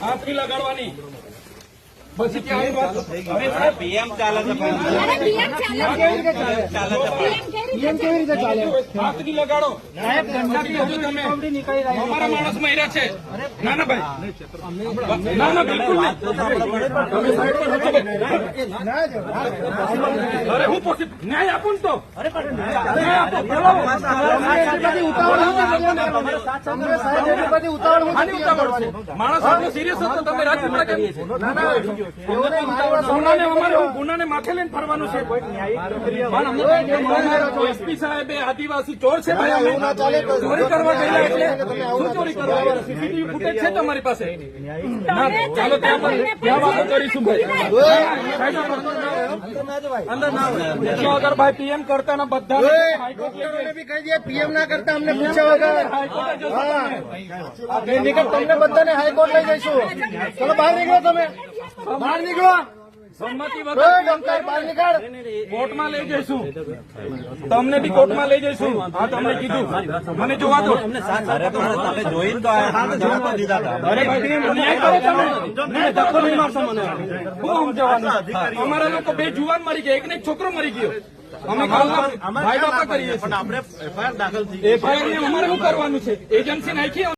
નથી લગાડવાની. પછી ક્યાં વાત? પીએમ ચાલે છે ચાલે પીએમ ચાલે? પીએમ કેવી રીતે ચાલે? લગાડો. નથી હજુ તમે અમારા માણસ મહિરા છે. ના ના ભાઈ. ના ના બિલકુલ નહીં. તમે સાઈડ પર હટો ભાઈ. અરે હું પોસી ન્યાય આપું ને તો. ન્યાય આપો. બોલાવો. આની ઉતાવળ છે. માણસ આટલો સિરિયસ હતો તમે રાજપીપળા કેમ ગુનાને અમારે ગુનાને માથે લઈને ફરવાનું છે. એસપી સાહેબ આદિવાસી ચોર છે ચોરી કરવા ગયેલા એટલે શું ચોરી કરવા સીસીટીવી ફૂટેજ છે તમારી પાસે? ચાલો ત્યાં વાતો કરીશું ભાઈ. અંદર ના પૂછ્યા વગર ભાઈ પીએમ કરતા ના બધા પીએમ ના કરતા અમને પૂછ્યા વગર. તમને. બધાને હાઈકોર્ટ લઈ જઈશું. ચલો બહાર નીકળો તમે. બહાર નીકળો. સંમતિ વગર ડોક્ટર બહાર નીકળ કોર્ટમાં લઈ જઈશું તમને બી કોર્ટમાં લઈ જઈશું હા તમને કીધું મને જોવા દો તમે જોઈને તો ધક્કો નહીં મારશો મને શું સમજાવવાનું અમારા લોકો બે જુવાન મરી ગયા એક ને એક છોકરો મરી ગયો અમે ભાઈ બાપા કરીએ પણ આપણે એફઆઈઆર દાખલ થઈ એફઆઈઆર ને અમારે શું કરવાનું છે એજન્સી નાખી